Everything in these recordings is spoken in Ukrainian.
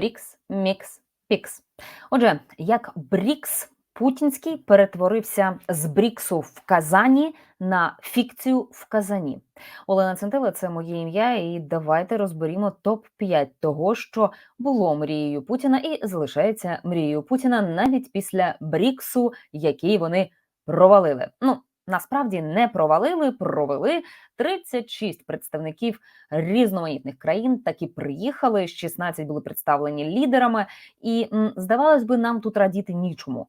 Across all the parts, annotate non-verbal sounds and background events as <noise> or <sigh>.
Брікс, Мікс, Пікс. Отже, як Брікс путінський перетворився з Бріксу в Казані на фікцію в Казані. Олена Центила це моє ім'я, і давайте розберімо топ 5 того, що було мрією Путіна, і залишається мрією Путіна навіть після Бріксу, який вони провалили. Ну насправді не провалили, провели 36 представників різноманітних країн. Такі приїхали. 16 були представлені лідерами, і здавалось би, нам тут радіти нічому.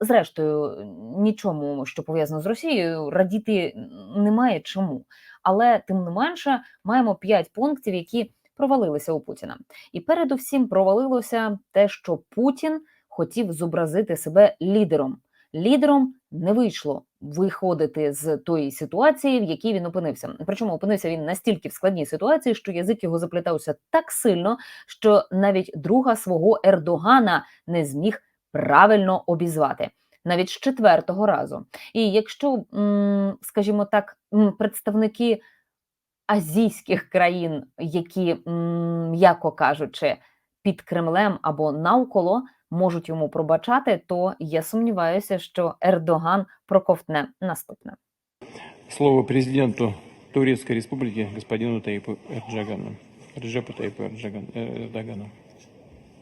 Зрештою, нічому, що пов'язано з Росією, радіти немає чому. Але тим не менше маємо 5 пунктів, які провалилися у Путіна. І передусім провалилося те, що Путін хотів зобразити себе лідером. Лідером не вийшло виходити з тої ситуації, в якій він опинився. Причому опинився він настільки в складній ситуації, що язик його заплітався так сильно, що навіть друга свого Ердогана не зміг правильно обізвати. Навіть з четвертого разу. І якщо, скажімо так, представники азійських країн, які, м'яко кажучи, під Кремлем або навколо можуть йому пробачати, то я сумніваюся, що Ердоган проковтне наступне. Слово президенту Турецкой Республики господину Таипу Эрджагану. Реджепу Таипу Эрджаган, э, Эрдогану.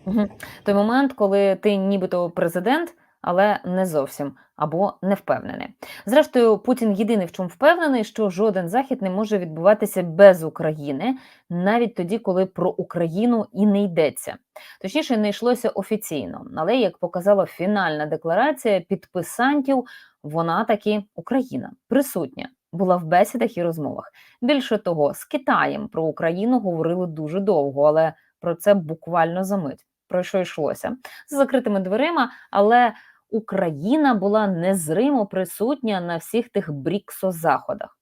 Угу. Той момент, коли ти нібито президент, але не зовсім або не впевнений. Зрештою, Путін єдиний в чому впевнений, що жоден захід не може відбуватися без України, навіть тоді, коли про Україну і не йдеться. Точніше, не йшлося офіційно, але як показала фінальна декларація підписантів, вона таки Україна присутня. Була в бесідах і розмовах. Більше того, з Китаєм про Україну говорили дуже довго, але про це буквально за мить. Про що йшлося з закритими дверима, але Україна була незримо присутня на всіх тих бріксо-заходах.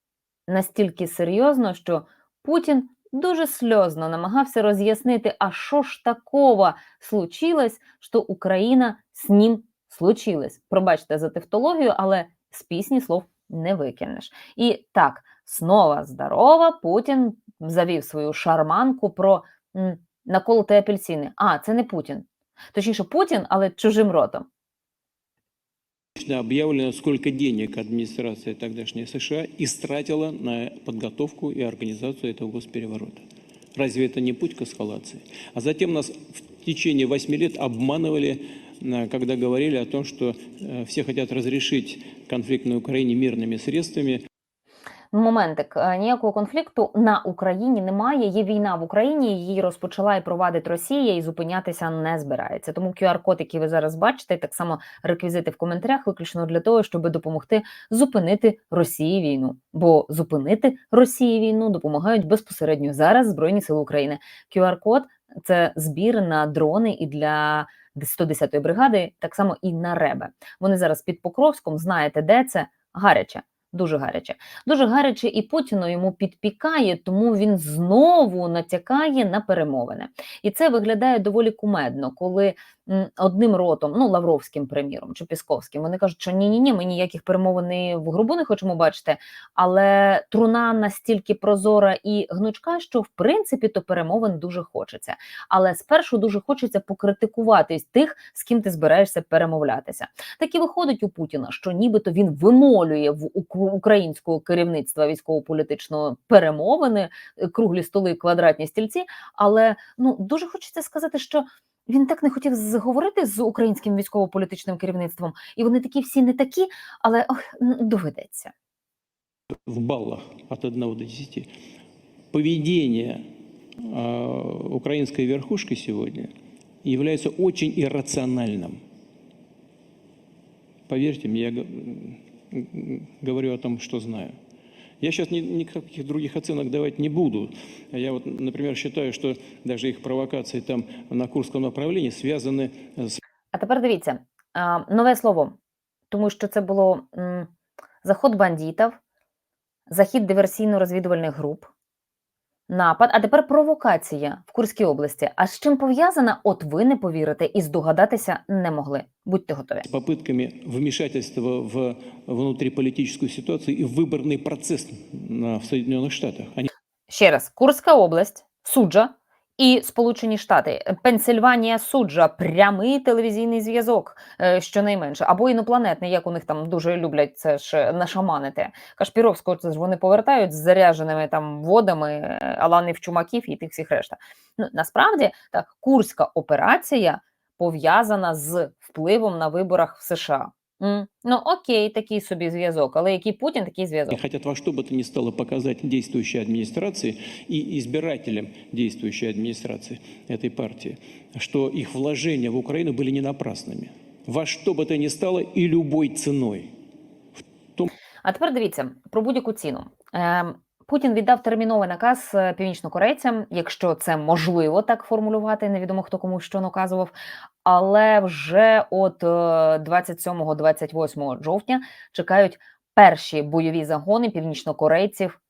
Настільки серйозно, що Путін дуже сльозно намагався роз'яснити, а що ж такого случилось, що Україна з ним случилась. Пробачте за тевтологію, але з пісні слов не викинеш. І так, снова здорова, Путін завів свою шарманку про наколоти апельсини. А, це не Путін. Точніше, Путін, але чужим ротом. Объявлено, сколько денег администрация тогдашняя США истратила на подготовку и организацию этого госпереворота. Разве это не путь к эскалации? А затем нас в течение восьми лет обманывали, э, когда говорили о том, что э, все хотят разрешить конфликт на Украине мирными средствами. Моментик е, ніякого конфлікту на Україні немає. Є війна в Україні. Її розпочала і провадить Росія, і зупинятися не збирається. Тому QR-код, який ви зараз бачите, так само реквізити в коментарях, виключно для того, щоб допомогти зупинити Росії війну. Бо зупинити Росії війну допомагають безпосередньо зараз Збройні Сили України. QR-код – це збір на дрони і для 110-ї бригади, так само і на ребе. Вони зараз під Покровськом. Знаєте, де це гаряче. Дуже гаряче, дуже гаряче, і Путіну йому підпікає, тому він знову натякає на перемовини. І це виглядає доволі кумедно, коли одним ротом, ну Лавровським, приміром, чи Пісковським, вони кажуть, що ні, ні, ні, ми ніяких перемовин в грубу не хочемо бачити. Але труна настільки прозора і гнучка, що в принципі то перемовин дуже хочеться. Але спершу дуже хочеться покритикувати тих, з ким ти збираєшся перемовлятися. Так і виходить у Путіна, що нібито він вимолює в ук- українського керівництва військово-політичного перемовини, е, круглі столи, квадратні стільці. Але ну дуже хочеться сказати, що. Він так не хотів зговорити з українським військово-політичним керівництвом, і вони такі всі не такі, але ох, доведеться. в баллах от 1 до 10 поведение э, украинской верхушки сегодня является очень иррациональным. Поверьте мне, я говорю о том, что знаю. Я сейчас ни, никаких других оценок давать не буду. Я вот, например, считаю, что даже их провокации там на Курском направлении связаны с А тепер дивіться нове слово, тому що це було заход бандитів, захід диверсійно-розвідувальних груп, напад, а тепер провокація в Курській області. А з чим пов'язана? От ви не повірите і здогадатися не могли. Будьте готові. с попытками вмешательства в внутриполитическую ситуацию и в выборный процесс на- в Соединенных Штатах. Они Ще раз, Курська область, суджа, і Сполучені Штати, Пенсильванія суджа, прямий телевізійний зв'язок, е, щонайменше, або інопланетний, як у них там дуже люблять це ж нашаманити. Кашпіровського це ж вони повертають з зарядженими там водами, е, Аланів Чумаків і тих всіх решта. Ну насправді так, курська операція пов'язана з впливом на виборах в США. М, Ну окей, такий собі зв'язок, але який Путін, такий зв'язок. И хотят во что бы то ни стало показать действующей администрации и избирателям действующей администрации этой партии, что их вложения в Украину были не напрасными. Во что бы то ни стало и любой ценой. А тепер дивіться про будь-яку ціну. Ем, Путін віддав терміновий наказ е, північнокорейцям, якщо це можливо так формулювати, невідомо хто кому що наказував. Але вже от е, 27-28 жовтня чекають перші бойові загони північнокорейців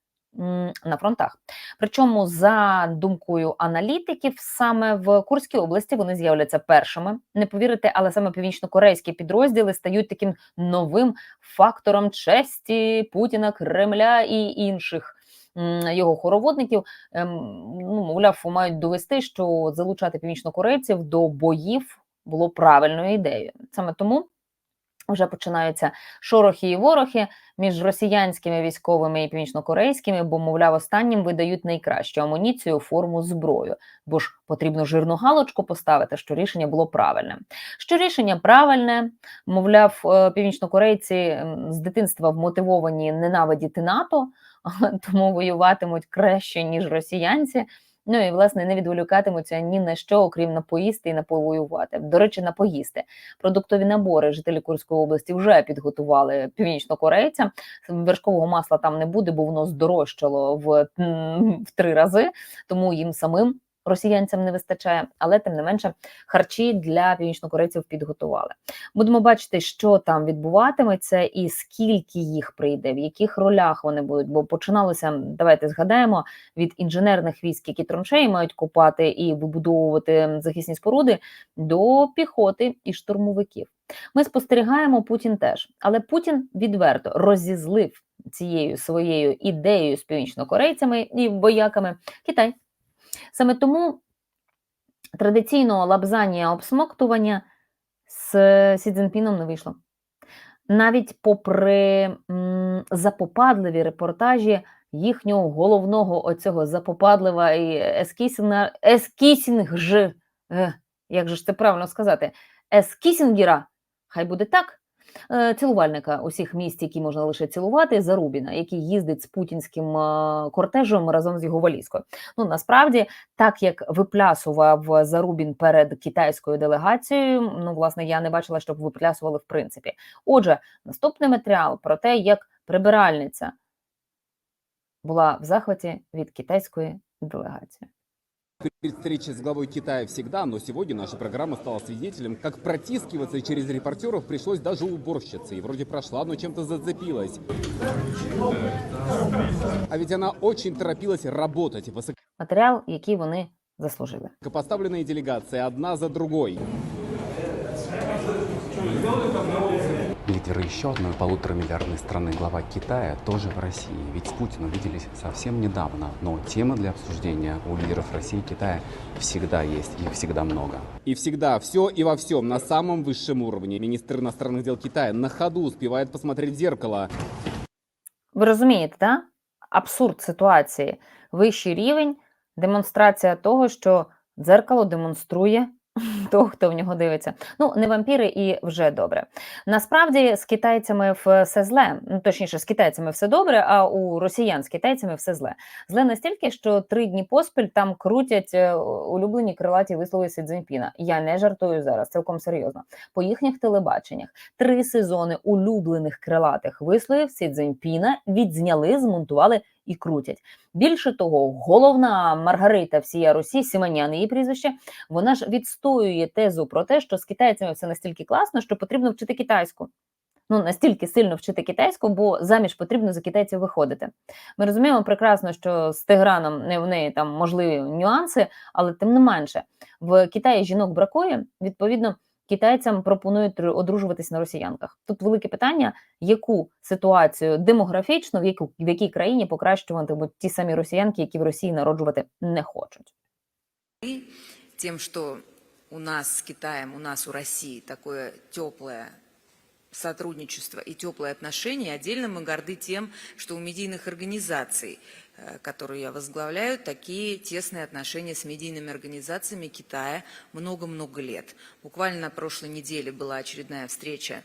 на фронтах. Причому, за думкою аналітиків, саме в Курській області вони з'являться першими. Не повірите, але саме північнокорейські підрозділи стають таким новим фактором честі Путіна, Кремля і інших його хороводників. Ем, ну, мовляв, мають довести, що залучати північнокорейців до боїв було правильною ідеєю. Саме тому вже починаються шорохи і ворохи між росіянськими військовими і північнокорейськими, бо, мовляв, останнім видають найкращу амуніцію, форму, зброю. Бо ж потрібно жирну галочку поставити, що рішення було правильне. Що рішення правильне, мовляв, е, північнокорейці з дитинства вмотивовані ненавидіти НАТО, <laughs> тому воюватимуть краще, ніж росіянці. Ну і власне не відволікатимуться ні на що, окрім на поїсти і на повоювати. До речі, на поїсти. Продуктові набори жителі Курської області вже підготували північнокорейцям. Вершкового масла там не буде, бо воно здорожчало в, в три рази, тому їм самим. Росіянцям не вистачає, але тим не менше харчі для північнокорейців підготували. Будемо бачити, що там відбуватиметься, і скільки їх прийде, в яких ролях вони будуть. Бо починалося, давайте згадаємо, від інженерних військ, які траншеї мають копати і вибудовувати захисні споруди, до піхоти і штурмовиків. Ми спостерігаємо Путін теж, але Путін відверто розізлив цією своєю ідеєю з північнокорейцями і бояками Китай. Саме тому традиційного лабзання обсмоктування з Сі Цзіньпіном не вийшло. Навіть попри запопадливі репортажі їхнього головного оцього запопадлива і ескісінг, як же ж це правильно сказати, ескісінгера, хай буде так, цілувальника усіх місць, які можна лише цілувати, Зарубіна, який їздить з путінським е, кортежем разом з його валізкою. Ну насправді, так як виплясував Зарубін перед китайською делегацією, ну власне я не бачила, щоб виплясували в принципі. Отже, наступний матеріал про те, як прибиральниця була в захваті від китайської делегації. Перед встречей с главой Китая всегда, но сегодня наша программа стала свидетелем, как протискиваться через репортеров пришлось даже уборщице. И вроде прошла, но чем-то зацепилась. А ведь она очень торопилась работать. Матеріал, який вони заслужили. Высокопоставленные делегации одна за другой. Лидеры еще одной полуторамиллиардной страны, глава Китая, тоже в России. Ведь с Путиным виделись совсем недавно. Но темы для обсуждения у лидеров России и Китая всегда есть, их всегда много. И всегда все и во всем на самом высшем уровне. Министр иностранных дел Китая на ходу успевает посмотреть в зеркало. Ви розумієте, да? абсурд ситуації, вищий рівень, демонстрація того, що дзеркало демонструє <laughs> того, хто в нього дивиться. Ну, не вампіри і вже добре. Насправді з китайцями все зле. Ну, точніше, з китайцями все добре, а у росіян з китайцями все зле. Зле настільки, що три дні поспіль там крутять е, улюблені крилаті вислови Сі Цзіньпіна. Я не жартую зараз, цілком серйозно. По їхніх телебаченнях три сезони улюблених крилатих висловів Сі Цзіньпіна відзняли, змонтували і крутять. Більше того, головна Маргарита всія Русі, Сіманян, її прізвище, вона ж відстоює тезу про те, що з китайцями все настільки класно, що потрібно вчити китайську. Ну, настільки сильно вчити китайську, бо заміж потрібно за китайців виходити. Ми розуміємо прекрасно, що з Тиграном не в неї там можливі нюанси, але тим не менше, в Китаї жінок бракує. Відповідно, китайцям пропонують одружуватись на росіянках. Тут велике питання, яку ситуацію демографічну, в яку в якій країні покращуватимуть ті самі росіянки, які в Росії народжувати не хочуть. И тем, что у нас с Китаем, у нас у России такое теплое сотрудничество и теплые отношения. Отдельно мы горды тем, что у медийных организаций, э, которые я возглавляю, такие тесные отношения с медийными организациями Китая много-много лет. Буквально на прошлой неделе была очередная встреча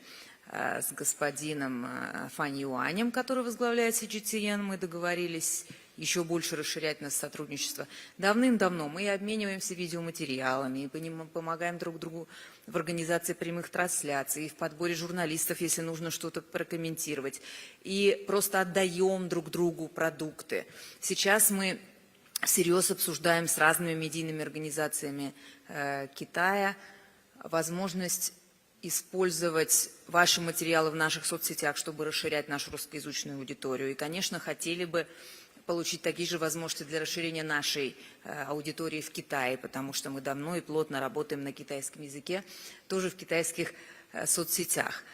э, с господином э, Фань Юанем, который возглавляет CGTN. Мы договорились еще больше расширять наше сотрудничество. Давным-давно мы обмениваемся видеоматериалами, и помогаем друг другу в организации прямых трансляций, и в подборе журналистов, если нужно что-то прокомментировать, и просто отдаем друг другу продукты. Сейчас мы всерьез обсуждаем с разными медийными организациями э, Китая возможность использовать ваши материалы в наших соцсетях, чтобы расширять нашу русскоязычную аудиторию. И, конечно, хотели бы получить такие же возможности для расширения нашей э, аудитории в Китае, потому что мы давно и плотно работаем на китайском языке, тоже в китайских э, соцсетях.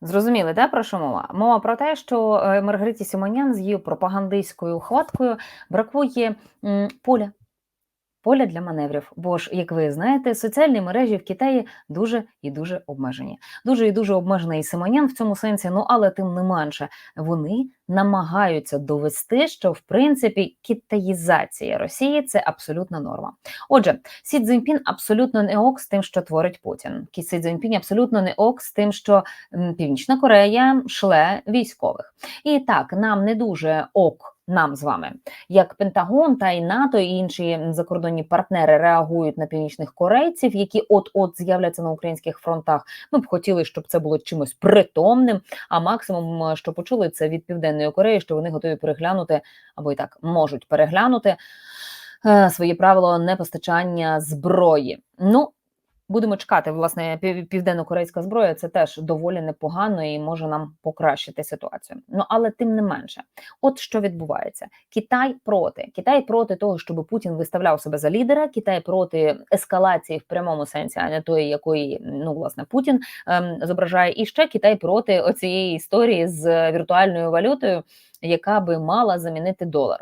Зрозуміли, да, про що мова? Мова про те, що е, Маргариті Симонян з її пропагандистською хваткою бракує м, поля. Поля для маневрів, бо ж, як ви знаєте, соціальні мережі в Китаї дуже і дуже обмежені. Дуже і дуже обмежений Симонян в цьому сенсі, ну але тим не менше вони намагаються довести, що в принципі китаїзація Росії це абсолютна норма. Отже, Сі Цзіньпін абсолютно не ок з тим, що творить Путін. Сі Цзіньпін абсолютно не ок з тим, що Північна Корея шле військових. І так, нам не дуже ок. Нам з вами, як Пентагон та і НАТО і інші закордонні партнери реагують на північних корейців, які от-от з'являться на українських фронтах. Ми б хотіли, щоб це було чимось притомним. А максимум, що почули, це від південної Кореї, що вони готові переглянути або і так можуть переглянути е, свої правила непостачання зброї. Ну будемо чекати. Власне, пів- південно-корейська зброя це теж доволі непогано і може нам покращити ситуацію. Ну але тим не менше, от що відбувається: Китай проти Китай проти того, щоб Путін виставляв себе за лідера. Китай проти ескалації в прямому сенсі, а не тої, якої ну власне Путін ем, зображає. І ще Китай проти оцієї історії з віртуальною валютою, яка би мала замінити долар.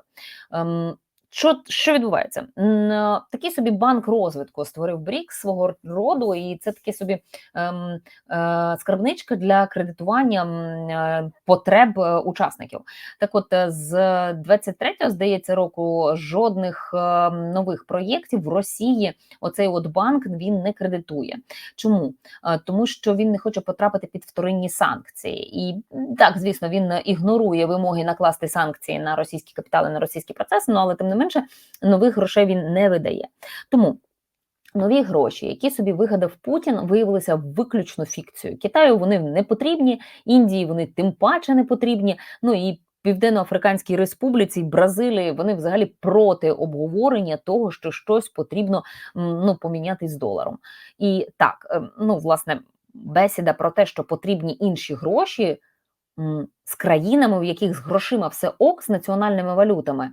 Ем, що, що відбувається? Е, Такий собі банк розвитку створив БРІКС свого роду, і це таке собі ем, е, скарбничка для кредитування е, потреб е, учасників. Так, от з 23-го, здається, року жодних нових проєктів в Росії оцей от банк він не кредитує. Чому? Тому що він не хоче потрапити під вторинні санкції, і так, звісно, він ігнорує вимоги накласти санкції на російські капітали, на російські процеси. Ну але тим не менше нових грошей він не видає. Тому. Нові гроші, які собі вигадав Путін, виявилися виключно фікцією. Китаю вони не потрібні, Індії вони тим паче не потрібні. Ну і Південно-Африканській Республіці, Бразилії вони взагалі проти обговорення того, що щось потрібно ну, поміняти з доларом. І так, ем, ну власне, бесіда про те, що потрібні інші гроші з країнами, в яких з грошима все ок, з національними валютами.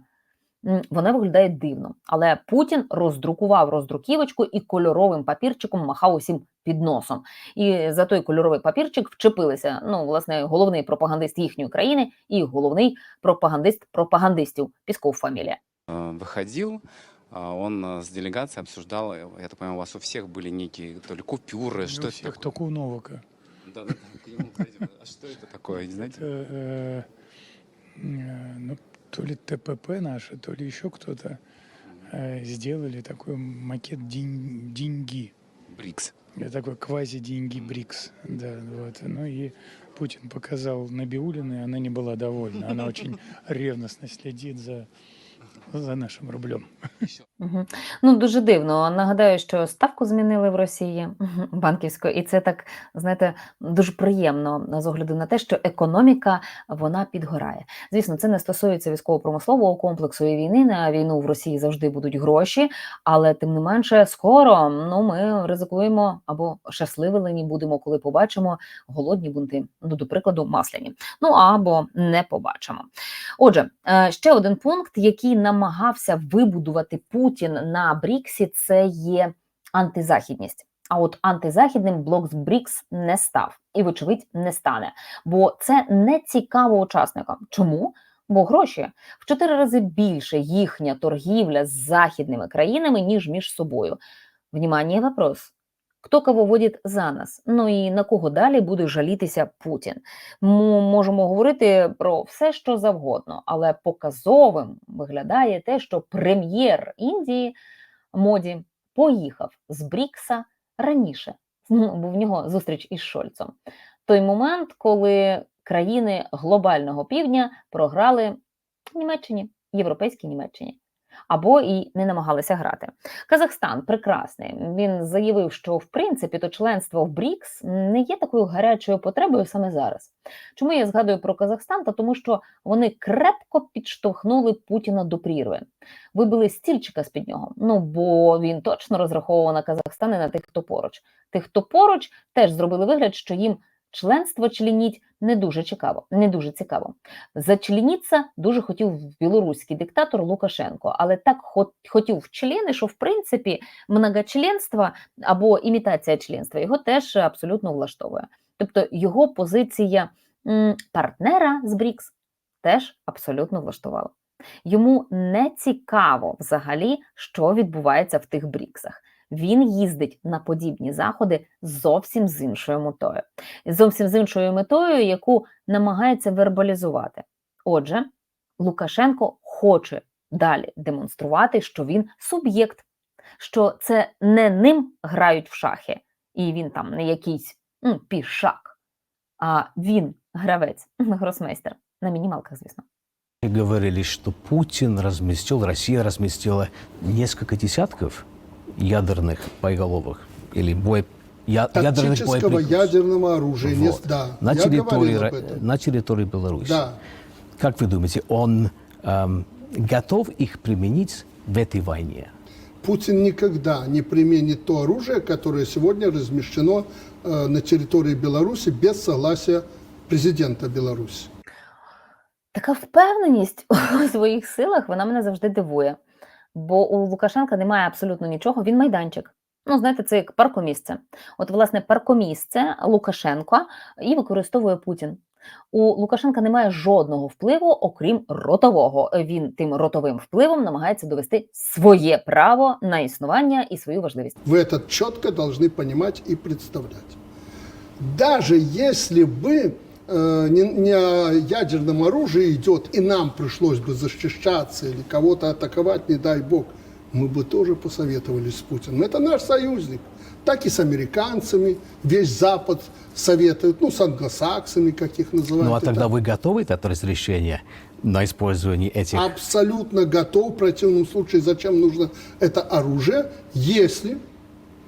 м, Вона виглядає дивно, але Путін роздрукував роздруківочку і кольоровим папірчиком махав усім під носом. І за той кольоровий папірчик вчепилися. Ну, власне, головний пропагандист їхньої країни і головний пропагандист пропагандистів. Пісков фамілія. Э, выходил, а, он э, с делегацией обсуждал, э, я так понимаю, у вас у всех были некие то ли купюры, Не что у это всех, такое? только у Новака. Да, да, да, к нему подойдем. А что это такое, не знаете? Это, э, э, ну, то ли ТПП наши, то ли еще кто-то э, сделали такой макет день- деньги. Брикс. Это такой квази-деньги БРИКС. Да, вот. Ну и Путин показал Набиулину, и она не была довольна. Она очень <laughs> ревностно следит за, за нашим рублем. Ну дуже дивно. Нагадаю, що ставку змінили в Росії <laughs> банківську, і це так знаєте дуже приємно з огляду на те, що економіка вона підгорає. Звісно, це не стосується військово-промислового комплексу і війни. На війну в Росії завжди будуть гроші, але тим не менше, скоро ну ми ризикуємо або щасливилені будемо, коли побачимо голодні бунти. Ну, до прикладу, масляні. Ну або не побачимо. Отже, е, ще один пункт, який намагався вибудувати Путін на Бріксі, це є антизахідність. А от антизахідним блок з БРІКС не став і, вочевидь, не стане, бо це не цікаво учасникам. Чому? Бо гроші в чотири рази більше їхня торгівля з західними країнами, ніж між собою. Внимание, вопрос. Хто кого водить за нас? Ну і на кого далі буде жалітися Путін? Ми можемо говорити про все, що завгодно, але показовим виглядає те, що прем'єр Індії Моді поїхав з Брікса раніше, Ну, бо в нього зустріч із Шольцом. Той момент, коли країни глобального півдня програли Німеччині, європейській Німеччині. Або і не намагалися грати. Казахстан прекрасний. Він заявив, що в принципі то членство в БРІКС не є такою гарячою потребою саме зараз. Чому я згадую про Казахстан? Та тому, що вони крепко підштовхнули Путіна до прірви, вибили стільчика з під нього. Ну бо він точно розраховував на Казахстан і на тих, хто поруч. Тих, хто поруч, теж зробили вигляд, що їм членство членіть не дуже цікаво. Не дуже цікаво. Зачленіться дуже хотів білоруський диктатор Лукашенко, але так хотів члени, що в принципі многочленство або імітація членства його теж абсолютно влаштовує. Тобто його позиція партнера з БРІКС теж абсолютно влаштувала. Йому не цікаво взагалі, що відбувається в тих БРІКСах. Він їздить на подібні заходи зовсім з іншою метою, зовсім з іншою метою, яку намагається вербалізувати. Отже, Лукашенко хоче далі демонструвати, що він суб'єкт, що це не ним грають в шахи, і він там не якийсь м, пішак, а він гравець, <laughs> гросмейстер на мінімалках, звісно. Говорили, что Путин разместил, Россия разместила несколько десятков ядерных боеголовок или бой, я, ядерных Тактического боеприпасов ядерного оружия. не- Вот. Да, на, я территории, говорил Ро- об этом. на территории Беларуси. Да. Как вы думаете, он эм, готов их применить в этой войне? Путин никогда не применит то оружие, которое сегодня размещено э, на территории Беларуси без согласия президента Беларуси. Така впевненість <laughs> у своїх силах вона мене завжди дивує. Бо у Лукашенка немає абсолютно нічого, він майданчик. Ну, знаєте, це як паркомісце. От, власне, паркомісце Лукашенка і використовує Путін. У Лукашенка немає жодного впливу, окрім ротового. Він тим ротовим впливом намагається довести своє право на існування і свою важливість. Вы это четко должны понимать и представлять. Даже если бы э, не, не о ядерном оружии идет, и нам пришлось бы защищаться или кого-то атаковать, не дай бог, мы бы тоже посоветовались с Путиным. Это наш союзник. Так и с американцами. Весь Запад советует, ну, с англосаксами, как их называют. Ну а и тогда так. вы готовы дать разрешение на использование этих Абсолютно готов. В противном случае, зачем нужно это оружие, если,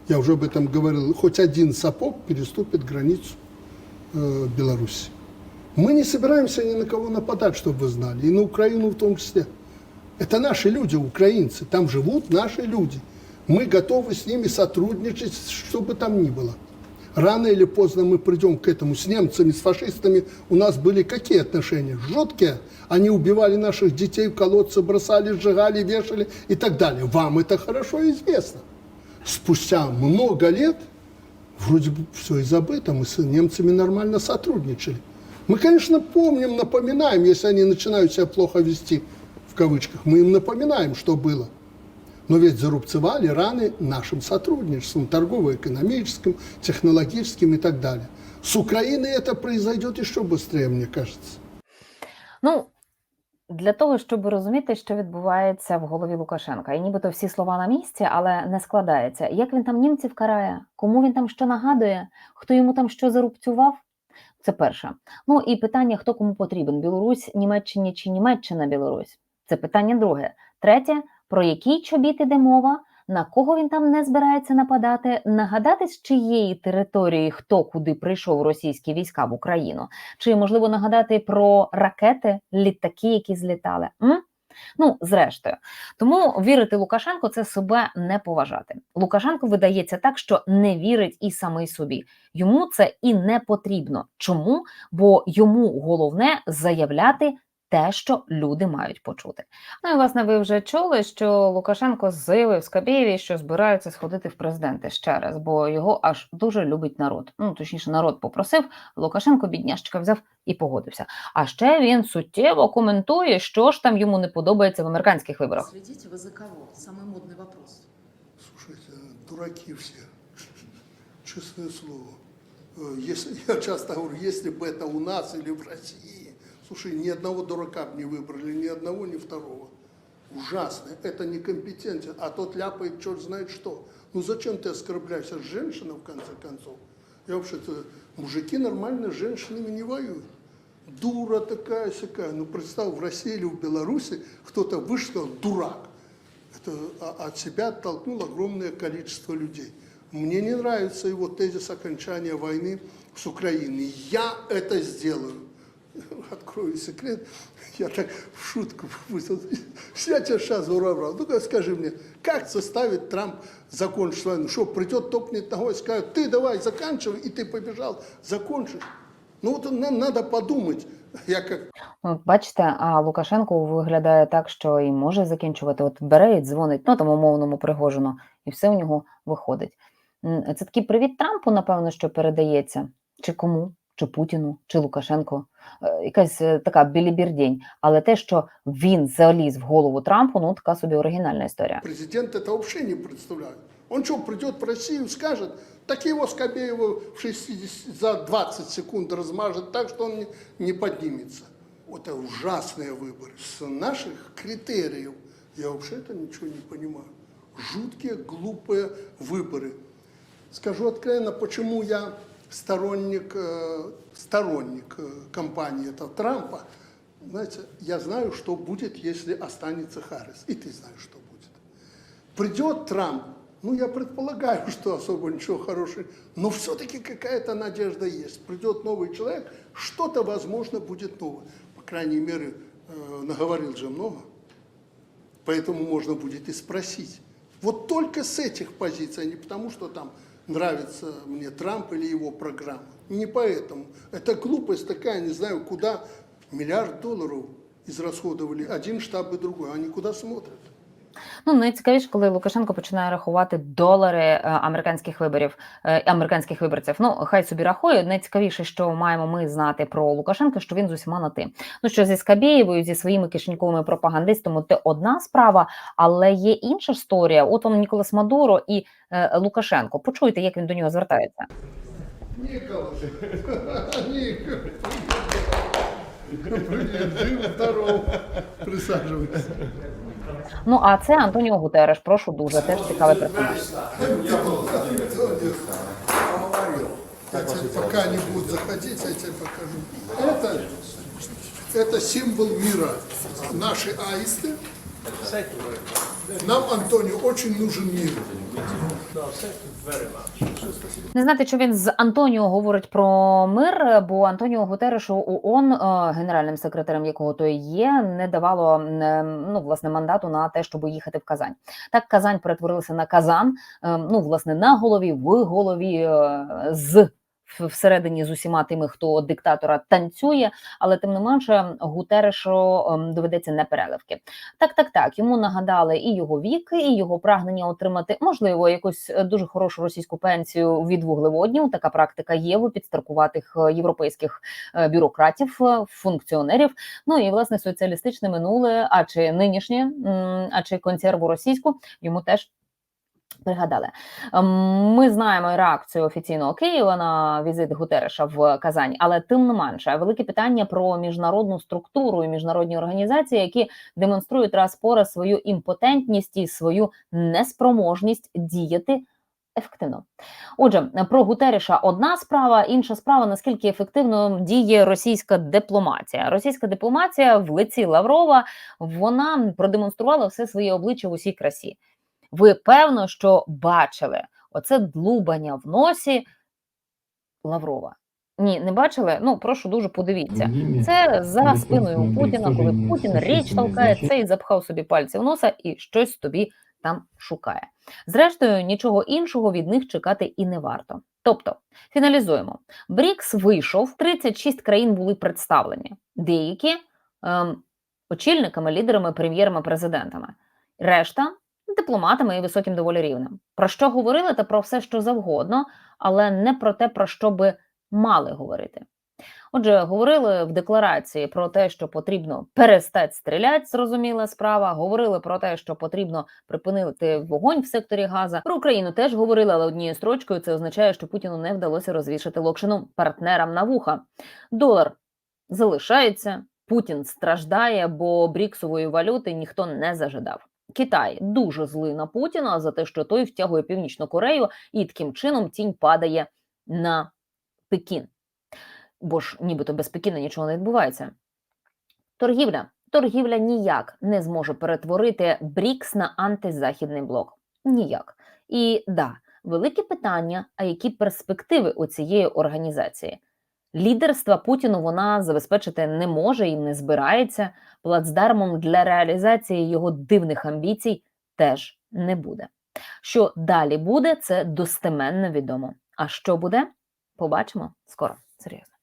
я уже об этом говорил, хоть один сапог переступит границу э, Беларуси. Мы не собираемся ни на кого нападать, чтобы вы знали, и на Украину в том числе. Это наши люди, украинцы, там живут наши люди. Мы готовы с ними сотрудничать, что бы там ни было. Рано или поздно мы придем к этому. С немцами, с фашистами у нас были какие отношения? Жуткие. Они убивали наших детей в колодцы, бросали, сжигали, вешали и так далее. Вам это хорошо известно. Спустя много лет вроде бы все и забыто, мы с немцами нормально сотрудничали. Мы, конечно, помним, напоминаем, если они начинают себя плохо вести, в кавычках, мы им напоминаем, что было. Но ведь зарубцевали раны нашим сотрудничеством, торгово-экономическим, технологическим и так далее. С Украиной это произойдет еще быстрее, мне кажется. Ну, для того, щоб розуміти, що відбувається в голові Лукашенка, і нібито всі слова на місці, але не складається. Як він там німців карає, кому він там що нагадує, хто йому там що зарубцював? Це перше. Ну і питання, хто кому потрібен: Білорусь, Німеччині чи Німеччина Білорусь? Це питання друге. Третє, про який чобіт іде мова, на кого він там не збирається нападати, нагадати, з чиєї території хто куди прийшов російські війська в Україну, чи можливо нагадати про ракети, літаки, які злітали. М? Ну, зрештою, тому вірити Лукашенко це себе не поважати. Лукашенко видається так, що не вірить і самий собі. Йому це і не потрібно. Чому? Бо йому головне заявляти те, що люди мають почути. Ну і власне ви вже чули, що Лукашенко заявив Скабєєві, що збирається сходити в президенти ще раз, бо його аж дуже любить народ. Ну точніше, народ попросив. Лукашенко бідняшечка взяв і погодився. А ще він суттєво коментує, що ж там йому не подобається в американських виборах. Следите вы за кого? Самый модный вопрос. Слушайте, дураки все, честное слово. Э, Если, <laughs> я часто говорю, если бы это у нас или в России, слушай, ни одного дурака бы не выбрали, ни одного, ни второго. Ужасно, это некомпетентен, а тот ляпает черт знает что. Ну зачем ты оскорбляешься? Женщина, в конце концов. Я вообще-то, мужики нормально с женщинами не воюют. Дура такая сякая. Ну представь, в России или в Беларуси кто-то вышел, и сказал, дурак. Это а- от себя оттолкнул огромное количество людей. Мне не нравится его тезис окончания войны с Украиной. Я это сделаю. Открою секрет, я так в шутку выпустил. Я тебя сейчас уравнал. Ну-ка скажи мне, как заставит Трамп закончить войну? Что, придет, топнет ногой, скажет, ты давай заканчивай, и ты побежал, закончишь. Ну вот нам надо подумать. Я как Ну, Бачите, а Лукашенко виглядає так, що і може закінчувати. От бере і дзвонить, ну там умовному Пригожину, і все у нього виходить. М, Це такий привіт Трампу, напевно, що передається. Чи кому? Чи Путіну, чи Лукашенко, Е, якась е, така білібірдень. Але те, що він заліз в голову Трампу, ну така собі оригінальна історія. Президент это вообще не представляет. Он что, придет в Россию, скажет, так его Скобееву в 60, за 20 секунд размажет так, что он не, не поднимется. Вот это ужасные выборы. С наших критериев я вообще это ничего не понимаю. Жуткие, глупые выборы. Скажу откровенно, почему я сторонник, э, сторонник э, кампании этого Трампа. Знаете, я знаю, что будет, если останется Харрис. И ты знаешь, что будет. Придет Трамп, ну, я предполагаю, <laughs> что особо ничего хорошего, но все-таки какая-то надежда есть. Придет новый человек, что-то, возможно, будет новое. По крайней мере, э, наговорил же много, поэтому можно будет и спросить. Вот только с этих позиций, а не потому, что там нравится мне Трамп или его программа. Не поэтому. Это глупость такая, не знаю, куда миллиард долларов израсходовали один штаб и другой. Они куда смотрят? Ну найцікавіше, коли Лукашенко починає рахувати долари е, американських виборів, е, американських виборців. Ну хай собі рахує. Найцікавіше, що маємо ми знати про Лукашенка, що він з усіма на ти. Ну що зі Скабєєвою, зі своїми кишеньковими пропагандистами, це одна справа, але є інша історія. От вам Ніколас Мадуро і е, Лукашенко. Почуйте, як він до нього звертається. Николас, <laughs> Николас. Привет, жив, здоров. Присаживайся. Ну а це Антоніо Гутереш. Прошу дуже теж цікавий персонаж. Кстати, пока не будут заходить, я тебе покажу. Это, это символ мира. Наши аисты. нам, Антонио, очень нужен мир. Не знати, що він з Антоніо говорить про мир, бо Антоніо Гутерешу ООН, е, генеральним секретарем якого то є, не давало е, ну власне мандату на те, щоб їхати в Казань. Так Казань перетворилася на Казан. е, Ну власне на голові, в голові е, з. В- Всередині з усіма тими, хто диктатора танцює, але тим не менше Гутерешу ем, доведеться непереливки. Так, так, так. Йому нагадали і його вік, і його прагнення отримати можливо якусь е, дуже хорошу російську пенсію від вуглеводнів. Така практика є у підстаркуватих е, європейських е, бюрократів, функціонерів. Ну і власне соціалістичне минуле, а чи нинішнє, а чи консерву російську йому теж. Пригадали, Ем, ми знаємо реакцію офіційного Києва на візит Гутереша в Казань, але тим не менше велике питання про міжнародну структуру і міжнародні організації, які демонструють раз по раз свою імпотентність і свою неспроможність діяти ефективно. Отже, про Гутереша одна справа, інша справа наскільки ефективно діє російська дипломатія. Російська дипломатія в лиці Лаврова вона продемонструвала все своє обличчя в усій красі. Ви певно, що бачили оце длубання в носі Лаврова. Ні, не бачили? Ну прошу дуже подивіться. Це за спиною Путіна, коли Путін річ толкає, цей запхав собі пальці в носа і щось тобі там шукає. Зрештою, нічого іншого від них чекати і не варто. Тобто, фіналізуємо: Брікс вийшов, 36 країн були представлені. Деякі ем, очільниками, лідерами, прем'єрами, президентами. Решта дипломатами і високим доволі рівнем. Про що говорили, та про все, що завгодно, але не про те, про що би мали говорити. Отже, говорили в декларації про те, що потрібно перестати стріляти, зрозуміла справа. Говорили про те, що потрібно припинити вогонь в секторі Газа. Про Україну теж говорили, але однією строчкою це означає, що Путіну не вдалося розвішати локшину партнерам на вуха. Долар залишається, Путін страждає, бо бріксової валюти ніхто не зажидав. Китай дуже злий на Путіна за те, що той втягує Північну Корею, і таким чином тінь падає на Пекін. Бо ж нібито без Пекіна нічого не відбувається. Торгівля. Торгівля ніяк не зможе перетворити БРІКС на антизахідний блок. Ніяк. І да, велике питання: а які перспективи у цієї організації? Лідерства Путіну вона забезпечити не може і не збирається. Плацдармом для реалізації його дивних амбіцій теж не буде. Що далі буде, це достеменно відомо. А що буде? Побачимо скоро. Серйозно.